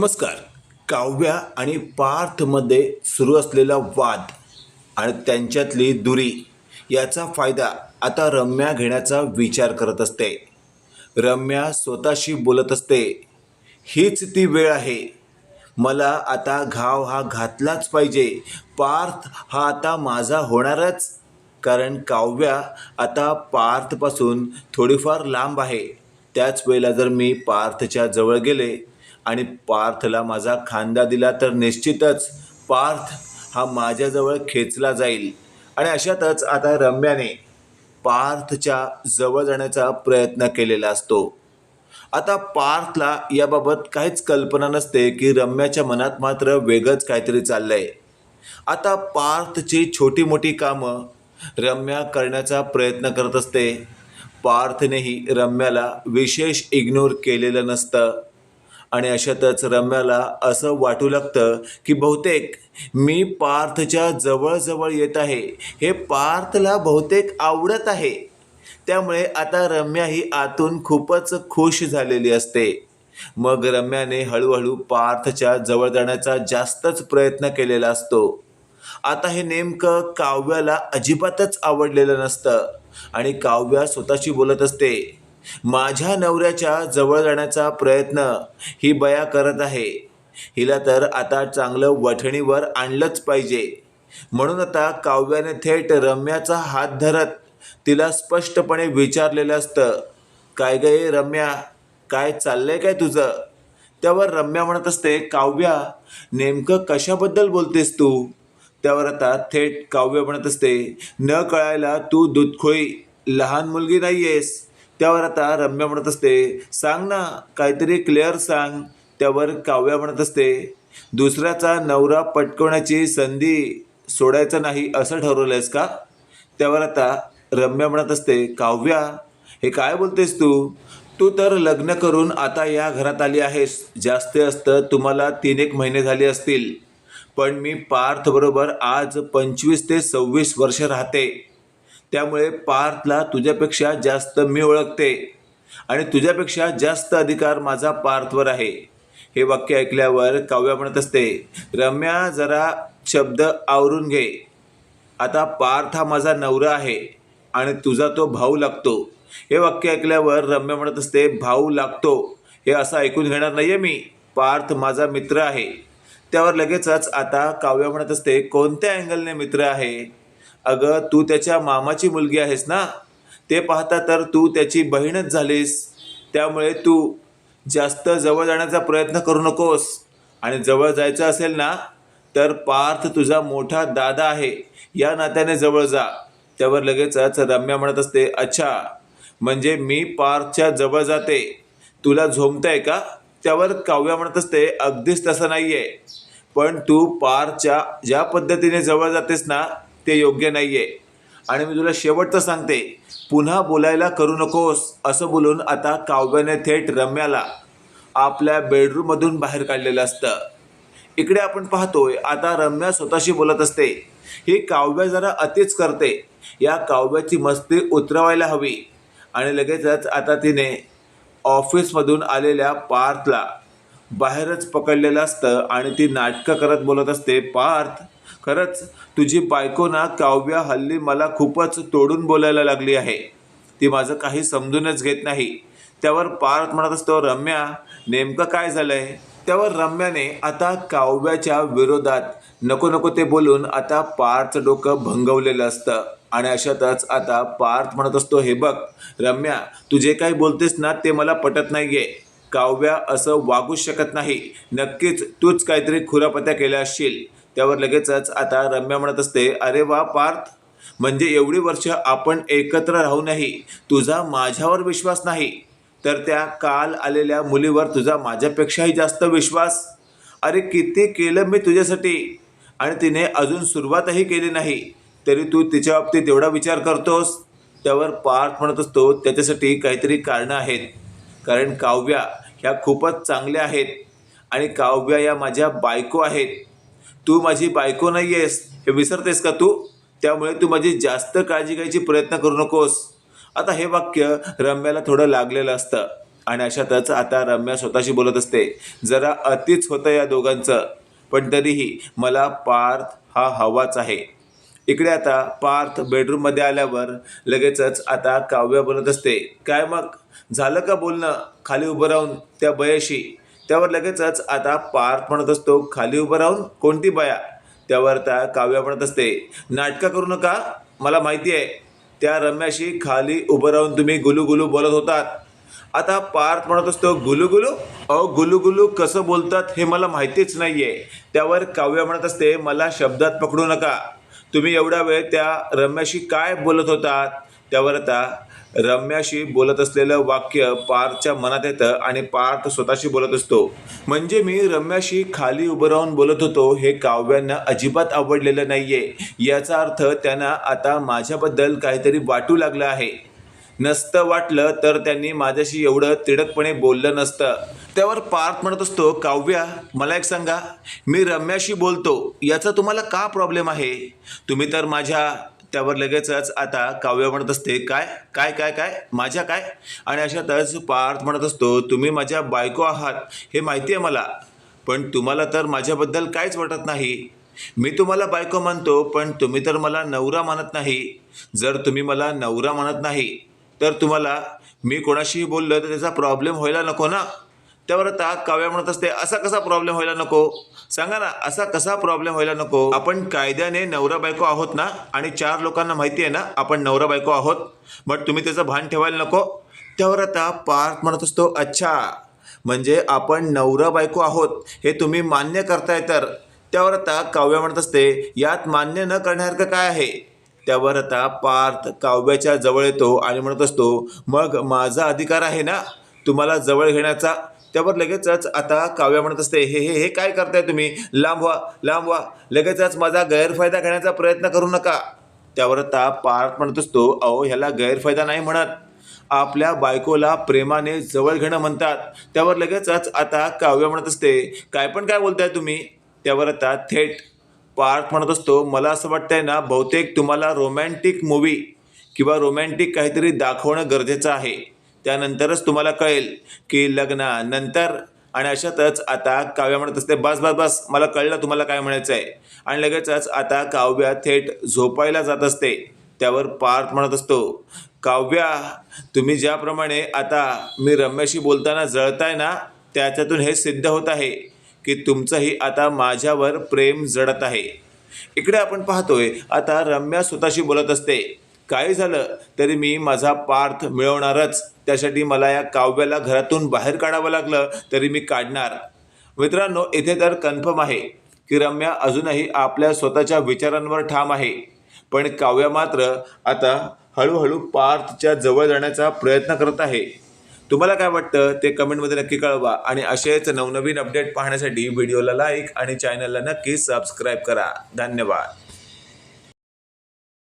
नमस्कार. काव्या आणि पार्थमध्ये सुरू असलेला वाद आणि त्यांच्यातली दुरी याचा फायदा आता रम्या घेण्याचा विचार करत असते. रम्या स्वतःशी बोलत असते. हीच ती वेळ आहे. मला आता घाव हा घातलाच पाहिजे. पार्थ हा आता माझा होणारच. कारण काव्या आता पार्थपासून थोडीफार लांब आहे. त्याच वेळेला जर मी पार्थच्या जवळ गेले आणि पार्थला माझा खांदा दिला तर निश्चितच पार्थ हा माझ्याजवळ खेचला जाईल. आणि अशातच आता रम्याने पार्थच्या जवळ जाण्याचा प्रयत्न केलेला असतो. आता पार्थला याबाबत काहीच कल्पना नसते की रम्याच्या मनात मात्र वेगळंच काहीतरी चाललंय. आता पार्थची छोटी मोठी कामं रम्या करण्याचा प्रयत्न करत असते. पार्थनेही रम्याला विशेष इग्नोर केलेलं नसतं. आणि अशातच रम्याला असं वाटू लागतं की बहुतेक मी पार्थच्या जवळजवळ येत आहे. हे पार्थला बहुतेक आवडत आहे. त्यामुळे आता रम्या ही आतून खूपच खुश झालेली असते. मग रम्याने हळूहळू पार्थच्या जवळ जाण्याचा जास्तच प्रयत्न केलेला असतो. आता हे नेमकं काव्याला अजिबातच आवडलेलं नसतं आणि काव्या स्वतःशी बोलत असते. माझ्या नवऱ्याच्या जवळ जाण्याचा प्रयत्न ही बया करत आहे. हिला तर आता चांगलं वठणीवर आणलंच पाहिजे. म्हणून आता काव्याने थेट रम्याचा हात धरत तिला स्पष्टपणे विचारलेलं असतं काय गे रम्या? काय चाललंय काय तुझं? त्यावर रम्या म्हणत असते काव्या नेमकं कशाबद्दल बोलतेस तू? त्यावर आता थेट काव्य म्हणत असते न कळायला तू दुधखोई लहान मुलगी नाही आहेस त्यावर आता रम्य म्हणत असते सांग ना काहीतरी क्लिअर सांग. त्यावर काव्या म्हणत असते दुसऱ्याचा नवरा पटकवण्याची संधी सोडायचं नाही असं ठरवलंयस का? त्यावर आता रम्या म्हणत असते काव्या हे काय बोलतेस तू? तू तर लग्न करून आता या घरात आली आहेस. जास्त असतं तुम्हाला तीन एक महिने झाले असतील. पण मी पार्थबरोबर आज पंचवीस ते सव्वीस वर्ष राहते. त्यामुळे पार्थला तुझ्यापेक्षा जास्त मी ओळखते आणि तुझ्यापेक्षा जास्त अधिकार माझा पार्थवर आहे. हे वाक्य ऐकल्यावर काव्या म्हणत असते रम्या जरा शब्द आवरून घे. आता पार्थ हा माझा नवरा आहे आणि तुझा तो भाऊ लागतो. हे वाक्य ऐकल्यावर रम्य म्हणत असते भाऊ लागतो. हे असं ऐकून घेणार नाही आहे मी. पार्थ माझा मित्र आहे. त्यावर लगेचच आता काव्य म्हणत असते कोणत्या अँगलने मित्र आहे? अगं तू त्याच्या मामाची मुलगी आहेस ना? ते पाहता तर तू त्याची बहीणच झालीस. त्यामुळे तू जास्त जवळ जाण्याचा प्रयत्न करू नकोस. आणि जवळ जायचं असेल ना तर पार्थ तुझा मोठा दादा आहे. या नात्याने जवळ जा. त्यावर लगेचच रम्या म्हणत असते अच्छा म्हणजे मी पार्थच्या जवळ जाते. तुला झोमतंय का? त्यावर काव्या म्हणत असते अगदीच तसं नाही आहे पण तू पारच्या ज्या पद्धतीने जवळ जातेस ना ते योग्य नाही आहे आणि मी तुला शेवटचं सांगते पुन्हा बोलायला करू नकोस असं बोलून आता काव्याने थेट रम्याला आपल्या बेडरूममधून बाहेर काढलेलं असतं. इकडे आपण पाहतोय आता रम्या स्वतःशी बोलत असते. ही काव्य जरा अतिच करते. या काव्याची मस्ती उतरवायला हवी. आणि लगेचच आता तिने ऑफिसमधून आलेल्या पार्थला बाहेरच पकडलेलं असतं आणि ती नाटकं करत बोलत असते पार्थ खरंच तुझी बायको ना काव्या हल्ली मला खूपच तोडून बोलायला लागली आहे. ती माझं काही समजूनच घेत नाही. त्यावर पार्थ म्हणत असतो रम्या नेमकं काय झालंय? त्यावर रम्याने आता काव्याच्या विरोधात नको नको ते बोलून आता पार्थचं डोकं भंगवलेलं असतं. आणि अशातच आता पार्थ म्हणत असतो हे बघ रम्या तू जे काही बोलतेस ना ते मला पटत नाहीये. काव्या असं वागूच शकत नाही. नक्कीच तूच काहीतरी खुरापत्या केल्या असशील. त्यावर लगेचच आता रम्या म्हणत असते अरे वा पार्थ म्हणजे एवढी वर्ष आपण एकत्र राहूनही तुझा माझ्यावर विश्वास नाही. तर त्या काल आलेल्या मुलीवर तुझा माझ्यापेक्षाही जास्त विश्वास. अरे किती केलं मी तुझ्यासाठी? आणि तिने अजून सुरुवातही केली नाही. तरी तू तिच्या बाबतीत एवढा विचार करतोस? त्यावर पार्थ म्हणत असतो त्याच्यासाठी काहीतरी कारणं आहेत. कारण काव्या ह्या खूपच चांगल्या आहेत. आणि काव्या या माझ्या बायको आहेत. तू माझी बायको नाही आहेस हे विसरतेस का तू? त्यामुळे तू माझी जास्त काळजी घ्यायची प्रयत्न करू नकोस. आता हे वाक्य रम्याला थोडं लागलेलं असतं. आणि अशातच आता रम्या स्वतःशी बोलत असते. जरा अतिच होतं या दोघांचं. पण तरीही मला पार्थ हा हवाच आहे. इकडे आता पार्थ बेडरूममध्ये आल्यावर लगेचच आता काव्य बोलत असते. काय मग? झालं का बोलणं? खाली उभं राहून त्या बयाशी. त्यावर लगेचच आता पार्थ म्हणत असतो खाली उभं राहून कोणती बाया? त्यावर आता काव्य म्हणत असते नाटकं करू नका मला माहिती आहे त्या रम्याशी खाली उभं राहून तुम्ही गुलूगुलू बोलत होतात. आता पार्थ म्हणत असतो गुलूगुलू? अहो गुलू कसं बोलतात हे मला माहितीच नाही आहे त्यावर काव्य म्हणत असते मला शब्दात पकडू नका तुम्ही एवढा वेळ त्या रम्याशी काय बोलत होतात? त्यावर आता रम्याशी बोलत असलेलं वाक्य पार्थच्या मनात येतं आणि पार्थ स्वतःशी बोलत असतो. म्हणजे मी रम्याशी खाली उभं राहून बोलत होतो हे काव्यांना अजिबात आवडलेलं नाहीये. याचा अर्थ त्यांना आता माझ्याबद्दल काहीतरी वाटू लागलं आहे. नसतं वाटलं तर त्यांनी माझ्याशी एवढं तिडकपणे बोललं नसतं. त्यावर पार्थ म्हणत असतो काव्या मला एक सांगा. मी रम्याशी बोलतो याचा तुम्हाला का प्रॉब्लेम आहे? तुम्ही तर माझ्या त्यावर लगेचच आता काव्य म्हणत असते काय काय काय काय? माझ्या काय? आणि अशातच पार्थ म्हणत असतो तुम्ही माझ्या बायको आहात हे माहिती आहे मला पण तुम्हाला तर माझ्याबद्दल काहीच वाटत नाही. मी तुम्हाला बायको मानतो पण तुम्ही तर मला नवरा मानत नाही. जर तुम्ही मला नवरा मानत नाही तर तुम्हाला मी कोणाशीही बोललं तर त्याचा प्रॉब्लेम व्हायला नको ना? त्यावर आता काव्या म्हणत असते असा कसा प्रॉब्लेम व्हायला नको? सांगा ना असा कसा प्रॉब्लेम व्हायला नको? आपण कायद्याने नवरा बायको आहोत ना आणि चार लोकांना माहिती आहे ना आपण नवरा बायको आहोत मग तुम्ही त्याचं भान ठेवायला नको. त्यावर आता पार्थ म्हणत असतो अच्छा म्हणजे आपण नवरा बायको आहोत हे तुम्ही मान्य करताय तर. त्यावर आता काव्य म्हणत असते यात मान्य न करण्यासारखं काय आहे? त्यावर आता पार्थ काव्याच्या जवळ येतो आणि म्हणत असतो मग माझा अधिकार आहे ना तुम्हाला जवळ घेण्याचा. त्यावर लगेचच आता काव्य म्हणत असते हे हे हे काय करताय तुम्ही? लांब व्हा लांब व्हा. लगेचच माझा गैरफायदा घेण्याचा प्रयत्न करू नका. त्यावर आता पार्थ म्हणत असतो अहो ह्याला गैरफायदा नाही म्हणत. आपल्या बायकोला प्रेमाने जवळ घेणं म्हणतात. त्यावर लगेचच आता काव्य म्हणत असते काय पण काय बोलताय तुम्ही? त्यावर आता थेट पार्थ म्हणत असतो मला असं वाटतंय ना बहुतेक तुम्हाला रोमॅन्टिक मूवी किंवा रोमॅन्टिक काहीतरी दाखवणं गरजेचं आहे. त्यानंतरच तुम्हाला कळेल की लग्नानंतर आणि अशातच आता काव्य म्हणत असते बस बस बस मला कळलं तुम्हाला काय म्हणायचं आहे आणि लगेचच आता काव्या थेट झोपायला जात असते. त्यावर पार्थ म्हणत असतो काव्या तुम्ही ज्याप्रमाणे आता मी रम्याशी बोलताना जळताय ना त्याच्यातून हे सिद्ध होत आहे की तुमचंही आता माझ्यावर प्रेम जडत आहे. इकडे आपण पाहतोय आता रम्या स्वतःशी बोलत असते काही झालं तरी मी माझा पार्थ मिळवणारच. त्यासाठी मला या काव्याला घरातून बाहेर काढावं लागलं तरी मी काढणार. मित्रांनो इथे तर कन्फर्म आहे की रम्या अजूनही आपल्या स्वतःच्या विचारांवर ठाम आहे. पण काव्या मात्र आता हळूहळू पार्थच्या जवळ जाण्याचा प्रयत्न करत आहे. तुम्हाला काय वाटतं? ते कमेंटमध्ये नक्की कळवा आणि असेच नवनवीन अपडेट पाहण्यासाठी व्हिडिओला लाईक आणि चॅनलला नक्की सबस्क्राईब करा. धन्यवाद.